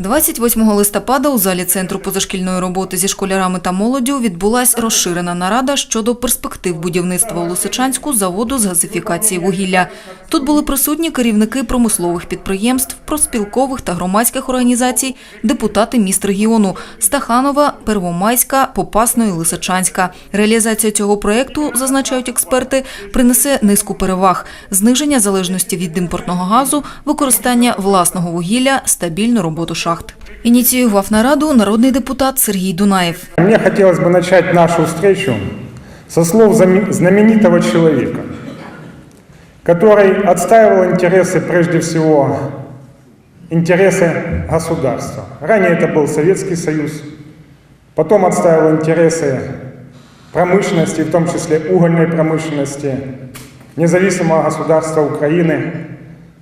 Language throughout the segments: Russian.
28 листопада у залі Центру позашкільної роботи зі школярами та молоддю відбулась розширена нарада щодо перспектив будівництва у Лисичанську заводу з газифікації вугілля. Тут були присутні керівники промислових підприємств, проспілкових та громадських організацій, депутати міст регіону Стаханова, Первомайська, Попасної, Лисичанська. Реалізація цього проєкту, зазначають експерти, принесе низку переваг – зниження залежності від імпортного газу, використання власного вугілля, стабільну роботу шахт. Ініціював нараду народний депутат Сергій Дунаєв. Мне хотелось бы начать нашу встречу со слов зам- знаменитого человека, который отстаивал интересы, прежде всего, интересы государства. Ранее это был Советский Союз, потом отстаивал интересы промышленности, в том числе угольной промышленности, независимого государства Украины.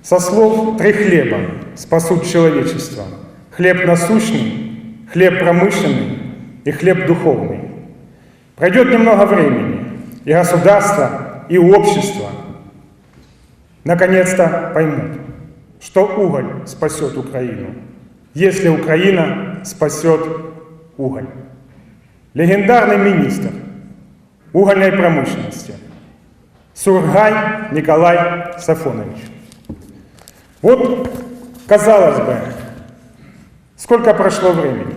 Со слов «три хлеба спасут человечество». Хлеб насущный, хлеб промышленный и хлеб духовный. Пройдет немного времени, и государство, и общество наконец-то поймут, что уголь спасет Украину, если Украина спасет уголь. Легендарный министр угольной промышленности Сургай Николай Сафонович. Вот, казалось бы, сколько прошло времени.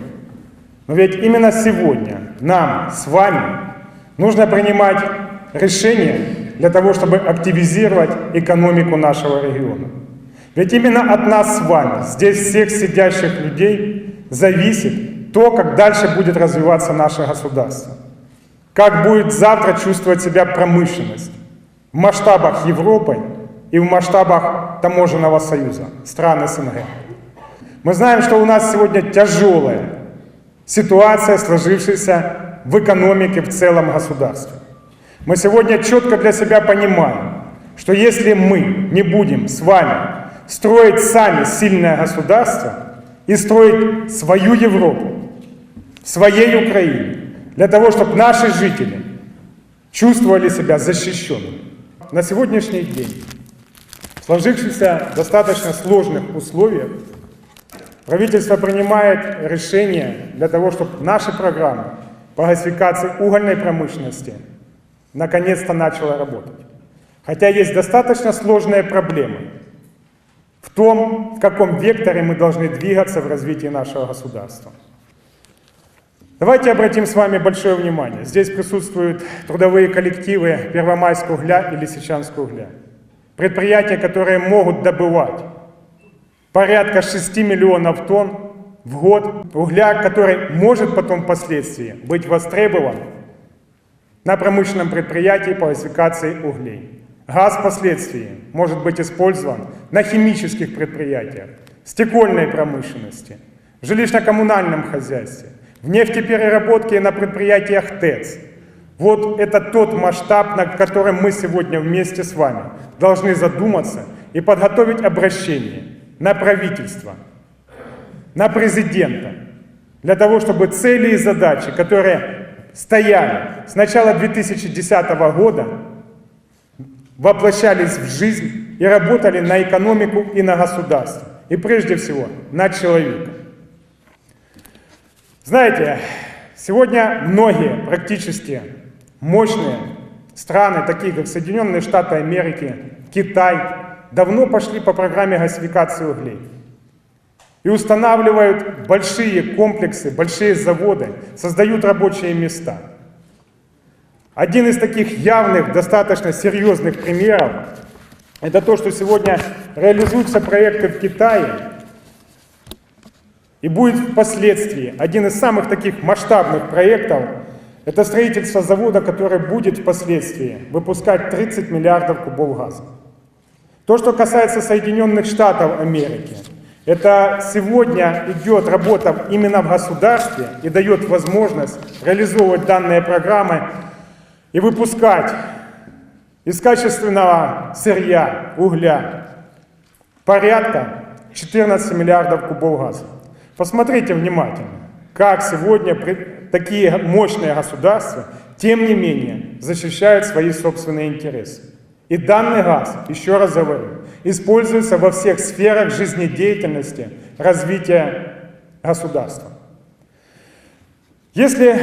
Но ведь именно сегодня нам с вами нужно принимать решения для того, чтобы активизировать экономику нашего региона. Ведь именно от нас с вами, здесь всех сидящих людей, зависит то, как дальше будет развиваться наше государство. Как будет завтра чувствовать себя промышленность в масштабах Европы и в масштабах таможенного союза, стран СНГ. Мы знаем, что у нас сегодня тяжелая ситуация, сложившаяся в экономике в целом государства. Мы сегодня четко для себя понимаем, что если мы не будем с вами строить сами сильное государство и строить свою Европу, своей Украине, для того, чтобы наши жители чувствовали себя защищенными. На сегодняшний день, в сложившихся достаточно сложных условиях, Правительство принимает решение для того, чтобы наши программы по газификации угольной промышленности наконец-то начала работать. Хотя есть достаточно сложные проблемы в том, в каком векторе мы должны двигаться в развитии нашего государства. Давайте обратим с вами большое внимание. Здесь присутствуют трудовые коллективы Первомайского угля и Лисичанского угля. Предприятия, которые могут добывать порядка 6 миллионов тонн в год угля, который может потом впоследствии быть востребован на промышленном предприятии по газификации углей. Газ впоследствии может быть использован на химических предприятиях, стекольной промышленности, жилищно-коммунальном хозяйстве, в нефтепереработке и на предприятиях ТЭЦ. Вот это тот масштаб, над которым мы сегодня вместе с вами должны задуматься и подготовить обращение на правительство, на президента, для того, чтобы цели и задачи, которые стояли с начала 2010 года, воплощались в жизнь и работали на экономику и на государство. И прежде всего на человека. Знаете, сегодня многие практически мощные страны, такие как Соединенные Штаты Америки, Китай, давно пошли по программе газификации углей. И устанавливают большие комплексы, большие заводы, создают рабочие места. Один из таких явных, достаточно серьезных примеров, это то, что сегодня реализуются проекты в Китае, и будет впоследствии один из самых таких масштабных проектов, это строительство завода, который будет впоследствии выпускать 30 миллиардов кубов газа. То, что касается Соединенных Штатов Америки, это сегодня идет работа именно в государстве и дает возможность реализовывать данные программы и выпускать из качественного сырья, угля, порядка 14 миллиардов кубов газа. Посмотрите внимательно, как сегодня такие мощные государства, тем не менее, защищают свои собственные интересы. И данный газ, еще раз говорю, используется во всех сферах жизнедеятельности, развития государства. Если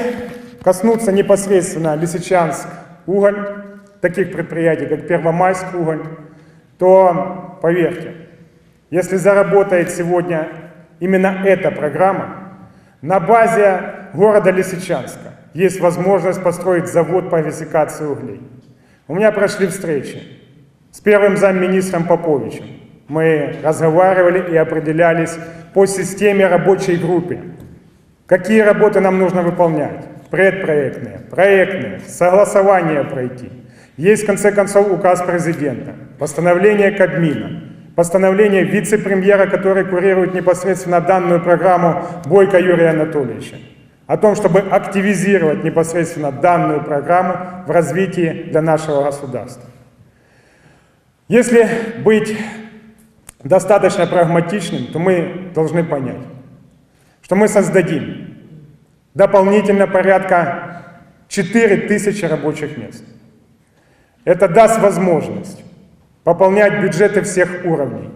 коснуться непосредственно Лисичанск уголь, таких предприятий, как Первомайск уголь, то поверьте, если заработает сегодня именно эта программа, на базе города Лисичанска есть возможность построить завод по гасификации углей. У меня прошли встречи с первым замминистром Поповичем. Мы разговаривали и определялись по системе рабочей группе. Какие работы нам нужно выполнять? Предпроектные, проектные, согласование пройти. Есть, в конце концов, указ президента, постановление Кабмина, постановление вице-премьера, который курирует непосредственно данную программу Бойко Юрия Анатольевича, о том, чтобы активизировать непосредственно данную программу в развитии для нашего государства. Если быть достаточно прагматичным, то мы должны понять, что мы создадим дополнительно порядка 4000 рабочих мест. Это даст возможность пополнять бюджеты всех уровней,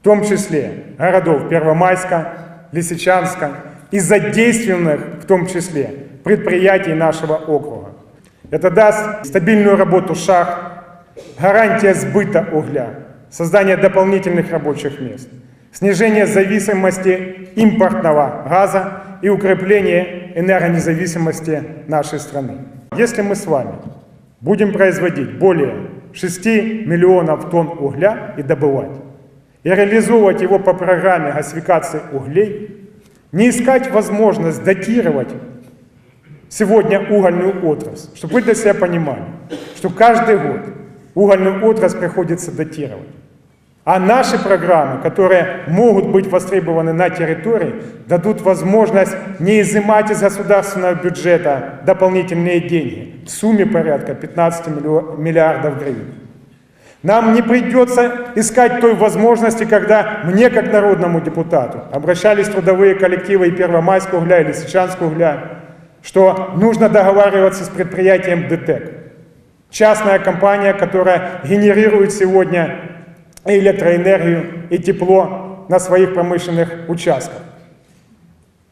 в том числе городов Первомайска, Лисичанска и задействованных в том числе предприятий нашего округа. Это даст стабильную работу шахт, гарантия сбыта угля, создание дополнительных рабочих мест, снижение зависимости импортного газа и укрепление энергонезависимости нашей страны. Если мы с вами будем производить более 6 миллионов тонн угля и добывать, и реализовывать его по программе гасификации углей, не искать возможность датировать сегодня угольную отрасль, чтобы вы для себя понимали, что каждый год угольную отрасль приходится датировать. А наши программы, которые могут быть востребованы на территории, дадут возможность не изымать из государственного бюджета дополнительные деньги в сумме порядка 15 миллио- миллиардов гривен. Нам не придется искать той возможности, когда мне, как народному депутату, обращались трудовые коллективы и Первомайского угля, и Лисичанского угля, что нужно договариваться с предприятием ДТЭК. Частная компания, которая генерирует сегодня и электроэнергию, и тепло на своих промышленных участках.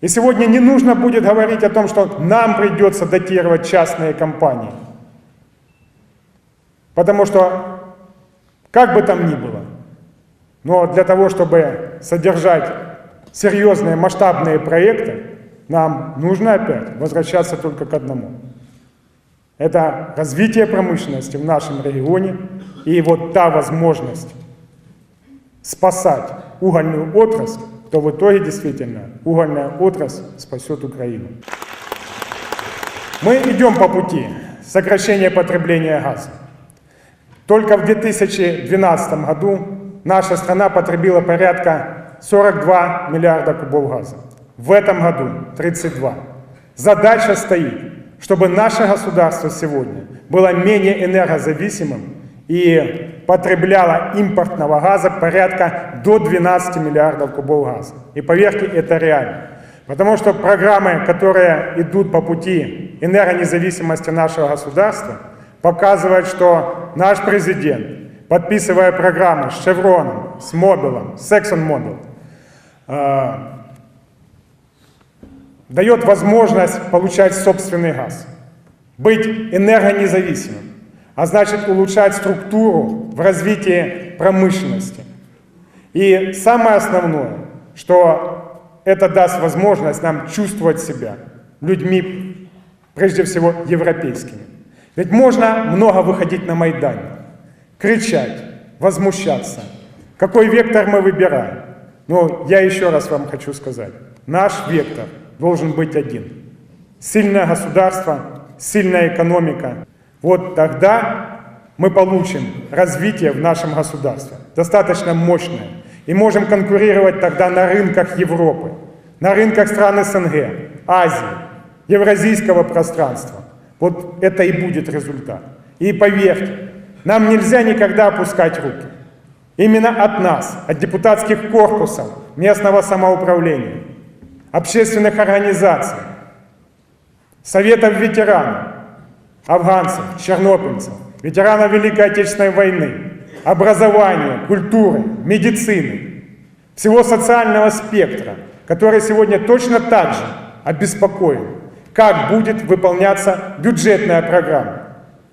И сегодня не нужно будет говорить о том, что нам придется датировать частные компании. Потому что, как бы там ни было, но для того, чтобы содержать серьезные масштабные проекты, нам нужно опять возвращаться только к одному. Это развитие промышленности в нашем регионе и вот та возможность спасать угольную отрасль, то в итоге действительно угольная отрасль спасет Украину. Мы идем по пути сокращения потребления газа. Только в 2012 году наша страна потребила порядка 42 миллиарда кубов газа. В этом году 32. Задача стоит, чтобы наше государство сегодня было менее энергозависимым и потребляло импортного газа порядка до 12 миллиардов кубов газа. И поверьте, это реально. Потому что программы, которые идут по пути энергонезависимости нашего государства, показывают, что наш президент, подписывая программы с Шевроном, с Мобилом, с ExxonMobil, э, дает возможность получать собственный газ, быть энергонезависимым, а значит улучшать структуру в развитии промышленности. И самое основное, что это даст возможность нам чувствовать себя людьми, прежде всего европейскими. Ведь можно много выходить на Майдане, кричать, возмущаться. Какой вектор мы выбираем? Но я еще раз вам хочу сказать, наш вектор должен быть один. Сильное государство, сильная экономика. Вот тогда мы получим развитие в нашем государстве, достаточно мощное. И можем конкурировать тогда на рынках Европы, на рынках стран СНГ, Азии, евразийского пространства. Вот это и будет результат. И поверьте, нам нельзя никогда опускать руки. Именно от нас, от депутатских корпусов, местного самоуправления, общественных организаций, советов ветеранов, афганцев, чернобыльцев, ветеранов Великой Отечественной войны, образования, культуры, медицины, всего социального спектра, который сегодня точно так же обеспокоен, как будет выполняться бюджетная программа,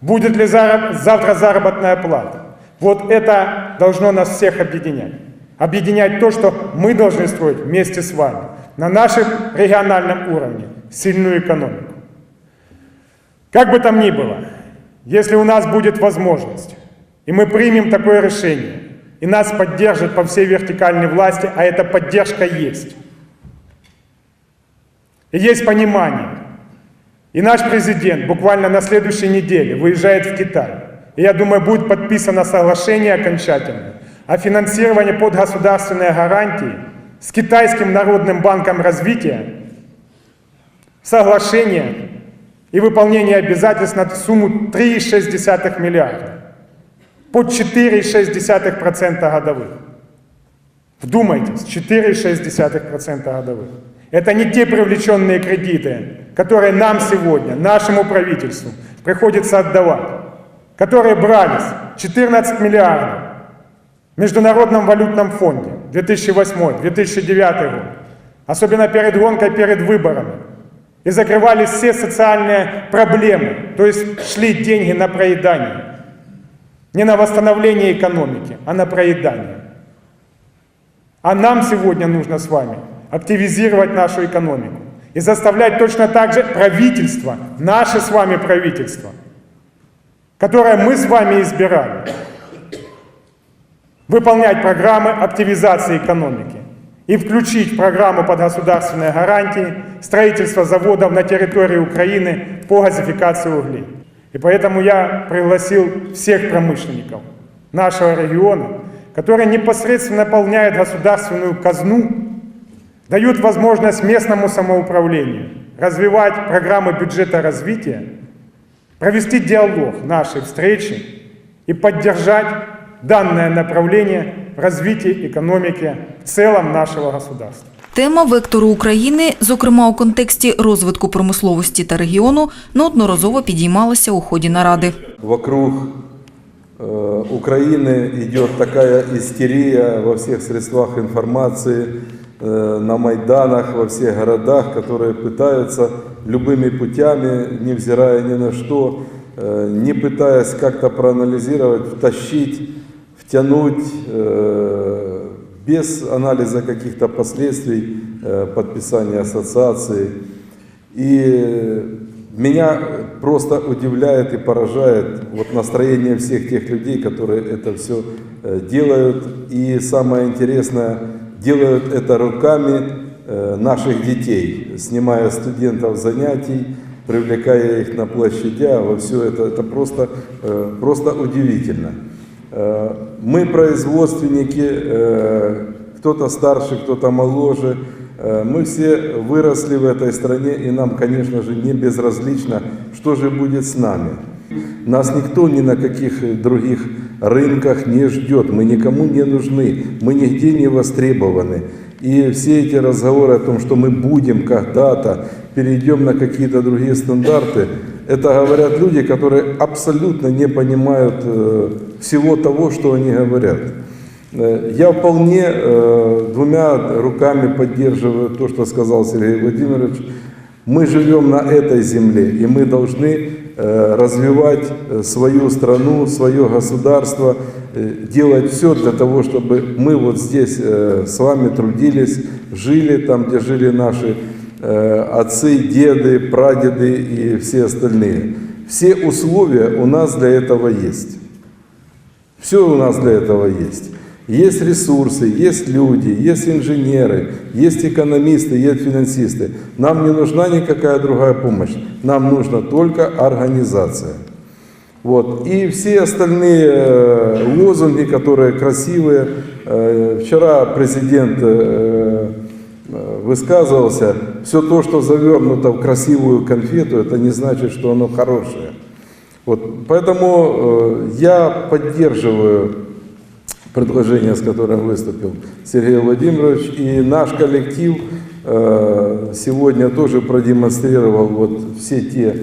будет ли завтра заработная плата. Вот это должно нас всех объединять. Объединять то, что мы должны строить вместе с вами на нашем региональном уровне сильную экономику. Как бы там ни было, если у нас будет возможность, и мы примем такое решение, и нас поддержат по всей вертикальной власти, а эта поддержка есть, и есть понимание, и наш президент буквально на следующей неделе выезжает в Китай, и я думаю, будет подписано соглашение окончательное о финансировании под государственные гарантии с Китайским народным банком развития, соглашение и выполнение обязательств на сумму 3,6 миллиарда под 4,6% годовых. Вдумайтесь, 4,6% годовых. Это не те привлеченные кредиты, которые нам сегодня, нашему правительству, приходится отдавать, которые брались 14 миллиардов в Международном валютном фонде 2008-2009 год, особенно перед гонкой, перед выборами, и закрывались все социальные проблемы, то есть шли деньги на проедание. Не на восстановление экономики, а на проедание. А нам сегодня нужно с вами активизировать нашу экономику и заставлять точно так же правительство, наше с вами правительство, которое мы с вами избирали, выполнять программы активизации экономики и включить в программу под государственные гарантии строительство заводов на территории Украины по газификации углей. И поэтому я пригласил всех промышленников нашего региона, которые непосредственно наполняют государственную казну, дают возможность местному самоуправлению развивать программы бюджета развития, провести диалог нашей встречи и поддержать данное направление в развитии экономики в целом нашего государства. Тема вектору України, зокрема у контексті розвитку промисловості та регіону, неодноразово підіймалася у ході наради. Вокруг э, Украины идет такая истерия во всех средствах информации, э, на Майданах, во всех городах, которые пытаются любыми путями, невзирая ни на что, э, не пытаясь как-то проанализировать, втащить, втянуть э, без анализа каких-то последствий э, подписания ассоциации. И меня просто удивляет и поражает вот настроение всех тех людей, которые это все делают. И самое интересное, делают это руками э, наших детей, снимая студентов занятий, привлекая их на площадях, во все это, это просто, э, просто удивительно. Э, Мы производственники, кто-то старше, кто-то моложе, Мы все выросли в этой стране, и нам, конечно же, не безразлично, что же будет с нами. Нас никто ни на каких других рынках не ждет, мы никому не нужны, мы нигде не востребованы. И все эти разговоры о том, что мы будем когда-то, перейдем на какие-то другие стандарты, это говорят люди, которые абсолютно не понимают э, всего того, что они говорят. Э, Я вполне э, двумя руками поддерживаю то, что сказал Сергей Владимирович. Мы живем на этой земле, и мы должны развивать э, свою страну, свое государство, э, делать все для того, чтобы мы вот здесь э, с вами трудились, жили там, где жили наши э, отцы, деды, прадеды и все остальные. Все условия у нас для этого есть. Все у нас для этого есть. Есть ресурсы, есть люди, есть инженеры, есть экономисты, есть финансисты. Нам не нужна никакая другая помощь. Нам нужна только организация. Вот. И все остальные э, лозунги, которые красивые. Э, Вчера президент э, высказывался, все то, что завернуто в красивую конфету, это не значит, что оно хорошее. Вот, поэтому я поддерживаю предложение, с которым выступил Сергей Владимирович, и наш коллектив э, сегодня тоже продемонстрировал вот все те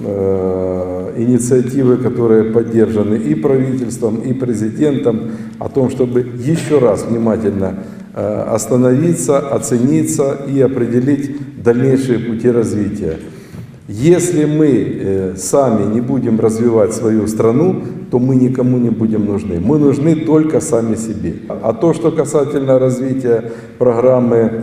э, инициативы, которые поддержаны и правительством, и президентом, о том, чтобы еще раз внимательно э, остановиться, оцениться и определить дальнейшие пути развития. Если мы э, сами не будем развивать свою страну, то мы никому не будем нужны. Мы нужны только сами себе. А то, что касательно развития программы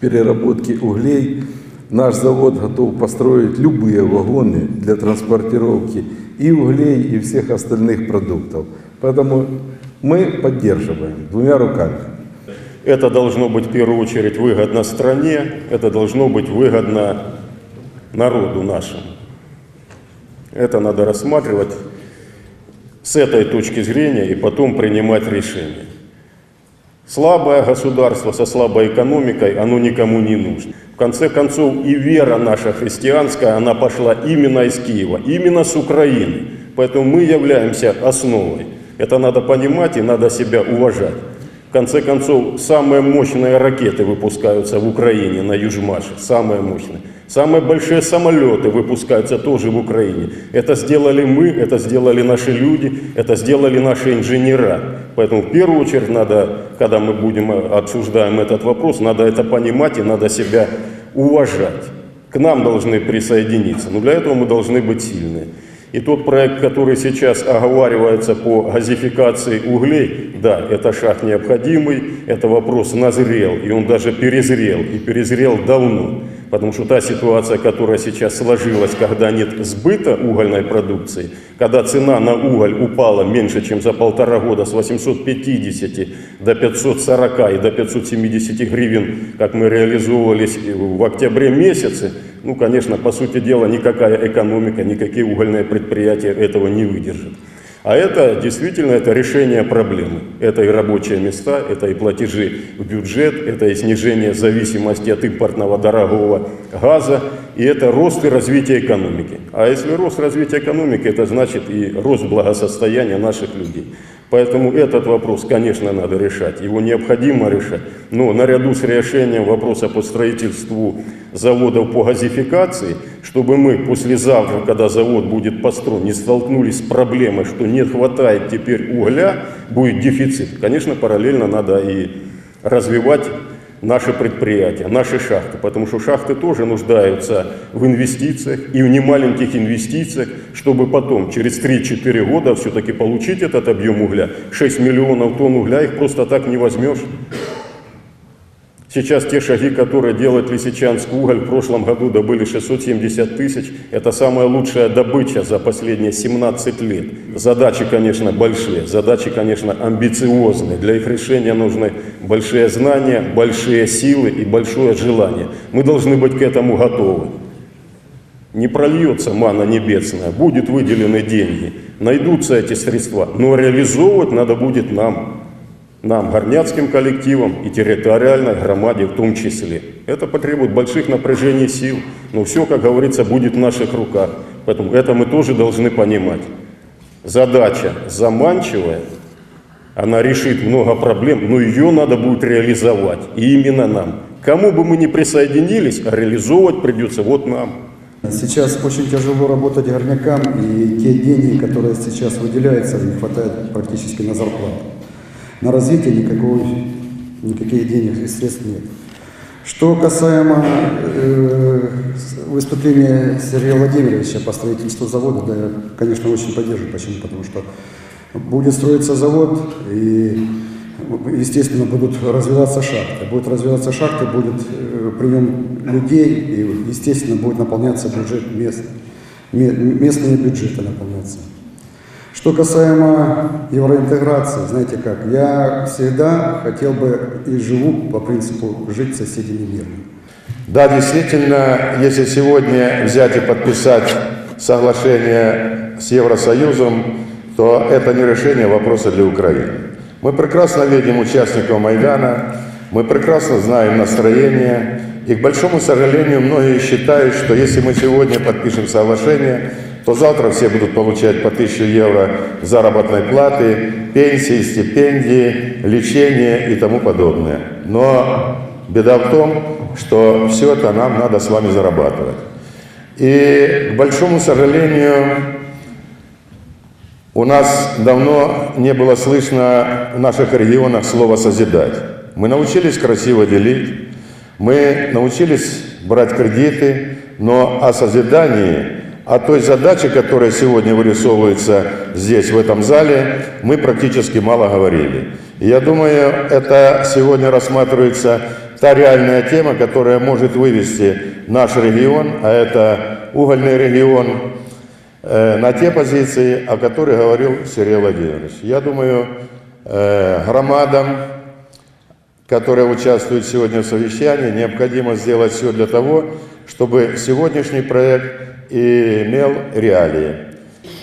переработки углей, наш завод готов построить любые вагоны для транспортировки и углей, и всех остальных продуктов. Поэтому мы поддерживаем двумя руками. Это должно быть в первую очередь выгодно стране, это должно быть выгодно народу нашему. Это надо рассматривать с этой точки зрения и потом принимать решения. Слабое государство со слабой экономикой, оно никому не нужно. В конце концов, и вера наша христианская, она пошла именно из Киева, именно с Украины. Поэтому мы являемся основой. Это надо понимать и надо себя уважать. В конце концов, самые мощные ракеты выпускаются в Украине, на Южмаше, самые мощные. Самые большие самолеты выпускаются тоже в Украине. Это сделали мы, это сделали наши люди, это сделали наши инженера. Поэтому в первую очередь надо, когда мы будем э, обсуждаем этот вопрос, надо это понимать и надо себя уважать. К нам должны присоединиться, но для этого мы должны быть сильны. И тот проект, который сейчас оговаривается по газификации углей, да, это шаг необходимый, это вопрос назрел, и он даже перезрел, и перезрел давно. Потому что та ситуация, которая сейчас сложилась, когда нет сбыта угольной продукции, когда цена на уголь упала меньше, чем за полтора года с 850 до 540 и до 570 гривен, как мы реализовывались в октябре месяце, ну, конечно, по сути дела, никакая экономика, никакие угольные предприятия этого не выдержат. А это действительно это решение проблемы. Это и рабочие места, это и платежи в бюджет, это и снижение зависимости от импортного дорогого газа, и это рост и развитие экономики. А если рост развития экономики, это значит и рост благосостояния наших людей. Поэтому этот вопрос, конечно, надо решать, его необходимо решать. Но наряду с решением вопроса по строительству заводов по газификации, чтобы мы послезавтра, когда завод будет построен, не столкнулись с проблемой, что не хватает теперь угля, будет дефицит. Конечно, параллельно надо и развивать наши предприятия, наши шахты, потому что шахты тоже нуждаются в инвестициях и в немаленьких инвестициях, чтобы потом, через 3-4 года, все-таки получить этот объем угля. 6 миллионов тонн угля их просто так не возьмешь. Сейчас те шаги, которые делает Лисичанск уголь, в прошлом году добыли 670 тысяч. Это самая лучшая добыча за последние 17 лет. Задачи, конечно, большие, задачи, конечно, амбициозные. Для их решения нужны большие знания, большие силы и большое желание. Мы должны быть к этому готовы. Не прольется мана небесная, будут выделены деньги, найдутся эти средства, но реализовывать надо будет нам нам, горняцким коллективам и территориальной громаде в том числе. Это потребует больших напряжений сил, но все, как говорится, будет в наших руках. Поэтому это мы тоже должны понимать. Задача заманчивая, она решит много проблем, но ее надо будет реализовать. И именно нам. Кому бы мы ни присоединились, а реализовывать придется вот нам. Сейчас очень тяжело работать горнякам, и те деньги, которые сейчас выделяются, не хватает практически на зарплату. На развитие никакой, никаких денег и средств нет. Что касаемо э, выступления Сергея Владимировича по строительству завода, да, я, конечно, очень поддерживаю. Почему? Потому что будет строиться завод, и, естественно, будут развиваться шахты. Будет развиваться шахты, будет э, прием людей, и, естественно, будет наполняться бюджет мест, ме- местные бюджеты наполняться. Что касаемо евроинтеграции, знаете как, я всегда хотел бы и живу по принципу жить соседями мирно. Да, действительно, если сегодня взять и подписать соглашение с Евросоюзом, то это не решение вопроса для Украины. Мы прекрасно видим участников Майдана, мы прекрасно знаем настроение, и, к большому сожалению, многие считают, что если мы сегодня подпишем соглашение, то завтра все будут получать по 1000 евро заработной платы, пенсии, стипендии, лечение и тому подобное. Но беда в том, что все это нам надо с вами зарабатывать. И, к большому сожалению, у нас давно не было слышно в наших регионах слова «созидать». Мы научились красиво делить, мы научились брать кредиты, но о созидании, о той задаче, которая сегодня вырисовывается здесь, в этом зале, мы практически мало говорили. Я думаю, это сегодня рассматривается та реальная тема, которая может вывести наш регион, а это угольный регион, э, на те позиции, о которых говорил Сергей Владимирович. Я думаю, э, громадам, которые участвуют сегодня в совещании, необходимо сделать все для того, чтобы сегодняшний проект имел реалии.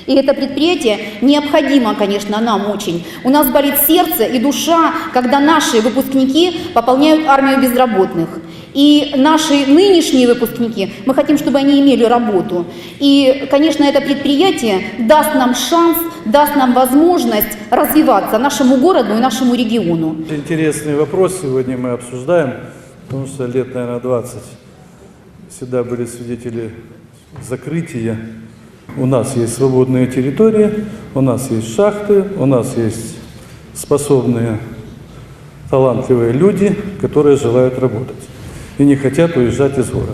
И это предприятие необходимо, конечно, нам очень. У нас болит сердце и душа, когда наши выпускники пополняют армию безработных. И наши нынешние выпускники, мы хотим, чтобы они имели работу. И, конечно, это предприятие даст нам шанс, даст нам возможность развиваться нашему городу и нашему региону. Интересный вопрос сегодня мы обсуждаем, потому что лет, наверное, 20 всегда были свидетели закрытия. У нас есть свободные территории, у нас есть шахты, у нас есть способные, талантливые люди, которые желают работать и не хотят уезжать из города.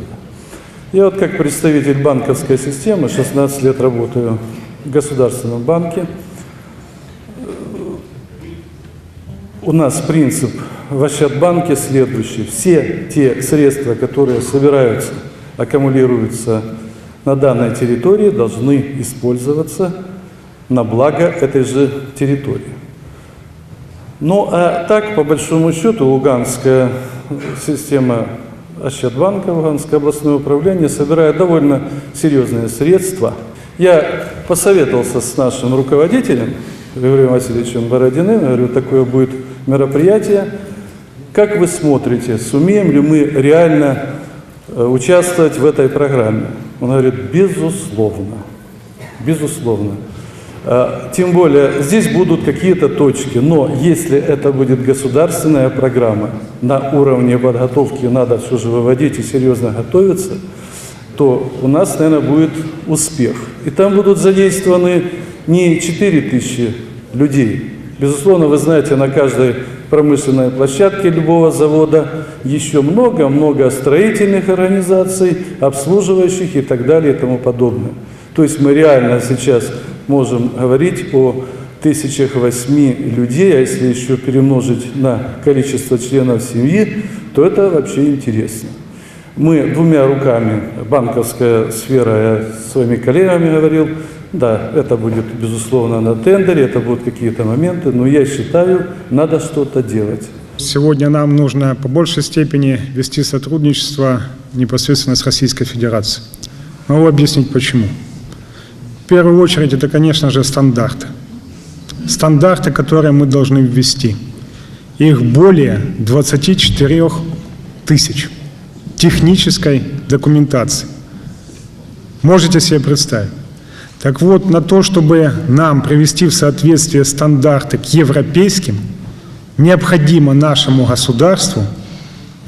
Я вот как представитель банковской системы, 16 лет работаю в Государственном банке, У нас принцип в Ощадбанке следующий. Все те средства, которые собираются, аккумулируются на данной территории, должны использоваться на благо этой же территории. Ну а так, по большому счету, Луганская система Ощадбанка, Луганское областное управление собирает довольно серьезные средства. Я посоветовался с нашим руководителем, Григорием Васильевичем Бородиным, говорю, такое будет мероприятие. Как вы смотрите, сумеем ли мы реально э, участвовать в этой программе? Он говорит, безусловно, безусловно. Э, Тем более, здесь будут какие-то точки, но если это будет государственная программа, на уровне подготовки надо все же выводить и серьезно готовиться, то у нас, наверное, будет успех. И там будут задействованы не 4 тысячи людей. Безусловно, вы знаете, на каждой промышленной площадке любого завода еще много-много строительных организаций, обслуживающих и так далее и тому подобное. То есть мы реально сейчас можем говорить о тысячах восьми людей, а если еще перемножить на количество членов семьи, то это вообще интересно. Мы двумя руками, банковская сфера, я с своими коллегами говорил, да, это будет, безусловно, на тендере, это будут какие-то моменты, но я считаю, надо что-то делать. Сегодня нам нужно по большей степени вести сотрудничество непосредственно с Российской Федерацией. Могу объяснить почему. В первую очередь это, конечно же, стандарты. Стандарты, которые мы должны ввести. Их более 24 тысяч технической документации. Можете себе представить? Так вот, на то, чтобы нам привести в соответствие стандарты к европейским, необходимо нашему государству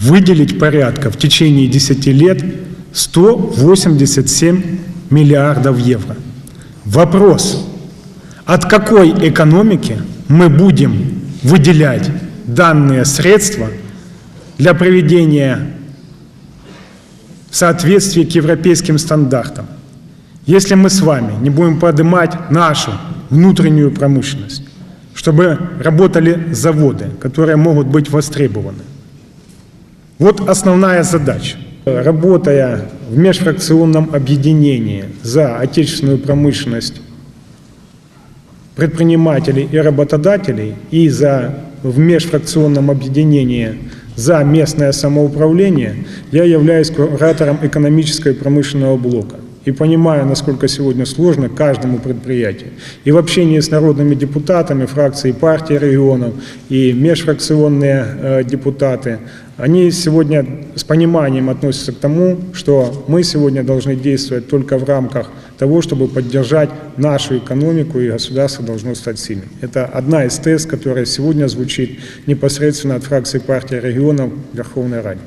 выделить порядка в течение 10 лет 187 миллиардов евро. Вопрос, от какой экономики мы будем выделять данные средства для приведения в соответствии к европейским стандартам? Если мы с вами не будем поднимать нашу внутреннюю промышленность, чтобы работали заводы, которые могут быть востребованы. Вот основная задача. Работая в межфракционном объединении за отечественную промышленность предпринимателей и работодателей и за, в межфракционном объединении за местное самоуправление, я являюсь куратором экономического и промышленного блока и понимаю, насколько сегодня сложно каждому предприятию. И в общении с народными депутатами фракции партии регионов и межфракционные э, депутаты, они сегодня с пониманием относятся к тому, что мы сегодня должны действовать только в рамках того, чтобы поддержать нашу экономику, и государство должно стать сильным. Это одна из тез, которая сегодня звучит непосредственно от фракции партии регионов Верховной Раде.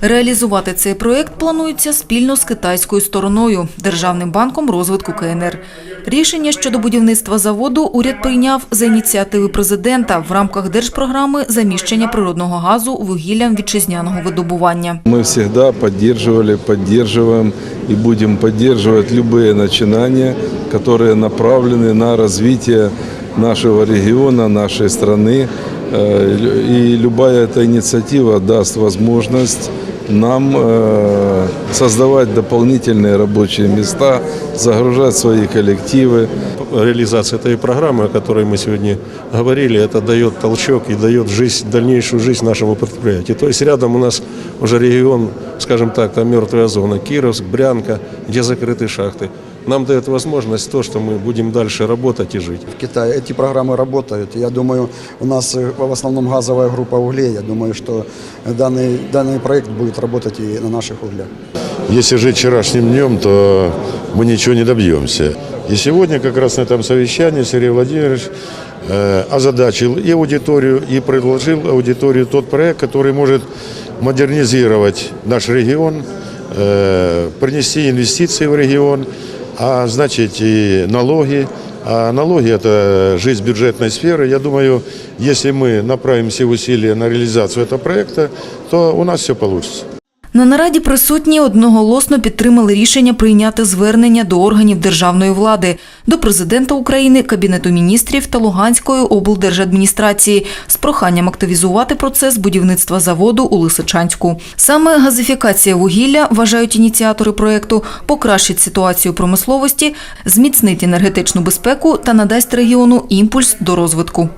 Реалізувати цей проєкт планується спільно з китайською стороною – Державним банком розвитку КНР. Рішення щодо будівництва заводу уряд прийняв за ініціативи президента в рамках держпрограми заміщення природного газу вугіллям вітчизняного видобування. Мы всегда поддерживали, поддерживаем и будем поддерживать любые начинания, которые направлены на развитие нашего региона, нашей страны. Э, И любая эта инициатива даст возможность нам э, создавать дополнительные рабочие места, загружать свои коллективы. реализация этой программы, о которой мы сегодня говорили, это дает толчок и дает жизнь, дальнейшую жизнь нашему предприятию. То есть рядом у нас уже регион, скажем так, там мертвая зона, Кировск, Брянка, где закрыты шахты. Нам дает возможность то, что мы будем дальше работать и жить. В Китае эти программы работают. Я думаю, у нас э, в основном газовая группа углей. Я думаю, что данный, данный проект будет работать и на наших углях. Если жить вчерашним днем, то мы ничего не добьемся. И сегодня как раз на этом совещании Сергей Владимирович э, озадачил и аудиторию, и предложил аудитории тот проект, который может модернизировать наш регион, э, принести инвестиции в регион, а значит и налоги. А налоги – это жизнь бюджетной сферы. Я думаю, если мы направим все усилия на реализацию этого проекта, то у нас все получится. На нараді присутні одноголосно підтримали рішення прийняти звернення до органів державної влади, до президента України, Кабінету міністрів та Луганської облдержадміністрації з проханням активізувати процес будівництва заводу у Лисичанську. Саме газифікація вугілля, вважають ініціатори проєкту, покращить ситуацію промисловості, зміцнить енергетичну безпеку та надасть регіону імпульс до розвитку.